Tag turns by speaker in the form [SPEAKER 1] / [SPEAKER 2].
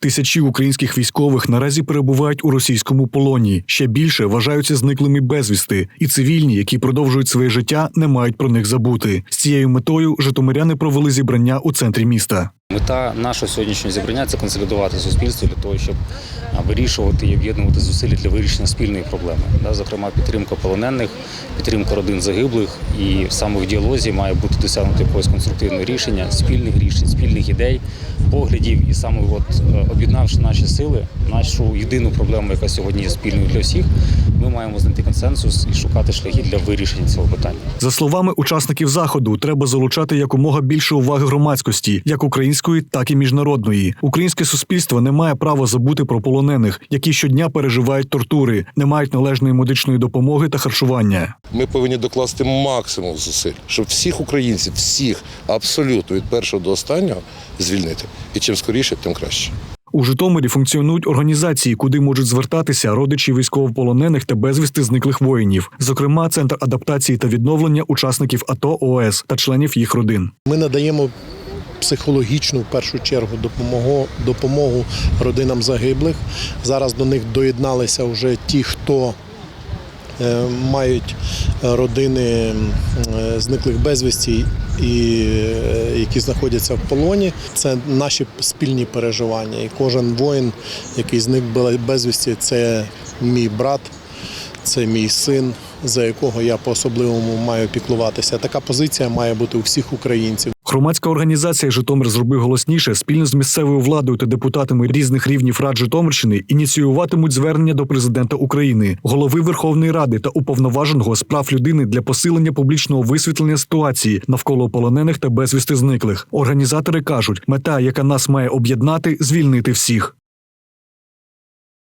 [SPEAKER 1] Тисячі українських військових наразі перебувають у російському полоні. Ще більше вважаються зниклими безвісти, і цивільні, які продовжують своє життя, не мають про них забути. З цією метою житомиряни провели зібрання у центрі міста.
[SPEAKER 2] Мета нашого сьогоднішнього зібрання це консолідувати суспільство для того, щоб вирішувати і об'єднувати зусилля для вирішення спільної проблеми. Зокрема, підтримка полонених, підтримка родин загиблих, і саме в діалозі має бути досягнуто якогось конструктивного рішення, спільних рішень, спільних ідей, поглядів. І саме от е, об'єднавши наші сили, нашу єдину проблему, яка сьогодні є спільною для всіх, ми маємо знайти консенсус і шукати шляхи для вирішення цього питання.
[SPEAKER 1] За словами учасників заходу, треба залучати якомога більше уваги громадськості, як української, так і міжнародної. Українське суспільство не має права забути про полонених, які щодня переживають тортури, не мають належної медичної допомоги та харчування.
[SPEAKER 3] Ми повинні докласти максимум зусиль, щоб всіх українців, всіх абсолютно від першого до останнього звільнити. І чим скоріше, тим краще.
[SPEAKER 1] У Житомирі функціонують організації, куди можуть звертатися родичі військовополонених та безвісти зниклих воїнів, зокрема, центр адаптації та відновлення учасників АТО ООС та членів їх родин.
[SPEAKER 4] Ми надаємо психологічну в першу чергу допомогу, допомогу родинам загиблих. Зараз до них доєдналися вже ті, хто е, мають родини е, зниклих безвісті і е, які знаходяться в полоні. Це наші спільні переживання. І кожен воїн, який зник безвісті, це мій брат, це мій син, за якого я по-особливому маю піклуватися. Така позиція має бути у всіх українців.
[SPEAKER 1] Громадська організація Житомир зроби голосніше спільно з місцевою владою та депутатами різних рівнів рад Житомирщини ініціюватимуть звернення до президента України, голови Верховної Ради та уповноваженого з прав людини для посилення публічного висвітлення ситуації навколо полонених та безвісти зниклих. Організатори кажуть, мета, яка нас має об'єднати, звільнити всіх.